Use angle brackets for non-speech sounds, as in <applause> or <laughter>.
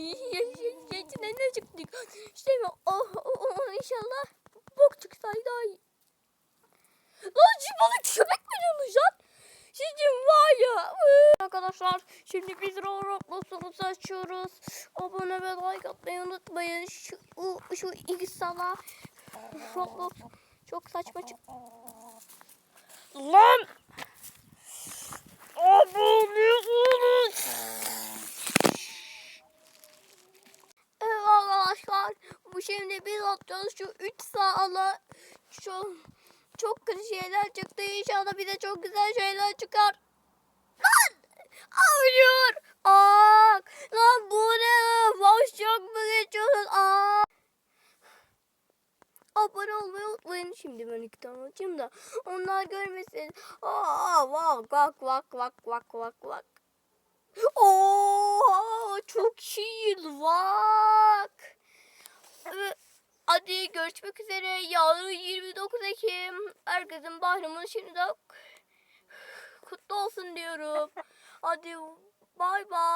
İçine ne çıktı? İşte oh, oh, oh, inşallah bok çıksaydı daha iyi. Lan bana köpek mi diyorsunuz lan? Şimdi var ya. Arkadaşlar şimdi biz Roblox'umuzu açıyoruz. Abone ve like atmayı unutmayın. Şu, şu iki sala Roblox çok saçma çık. Lan! Abone olun. Evet arkadaşlar bu şimdi biz atacağız şu 3 sağla şu çok kötü şeyler çıktı inşallah bize çok güzel şeyler çıkar. Lan! Hayır! Aa! Lan bu ne? Boşluk mu geçiyorsun? Aa! Abone olmayı unutmayın. Şimdi ben iki tane açayım da onlar görmesin. Aa, vak vak vak vak vak vak vak. Oo, çok iyi vak. Görüşmek üzere. Yarın 29 Ekim. Herkesin bayramını şimdiden <sighs> kutlu olsun diyorum. Hadi bay bay.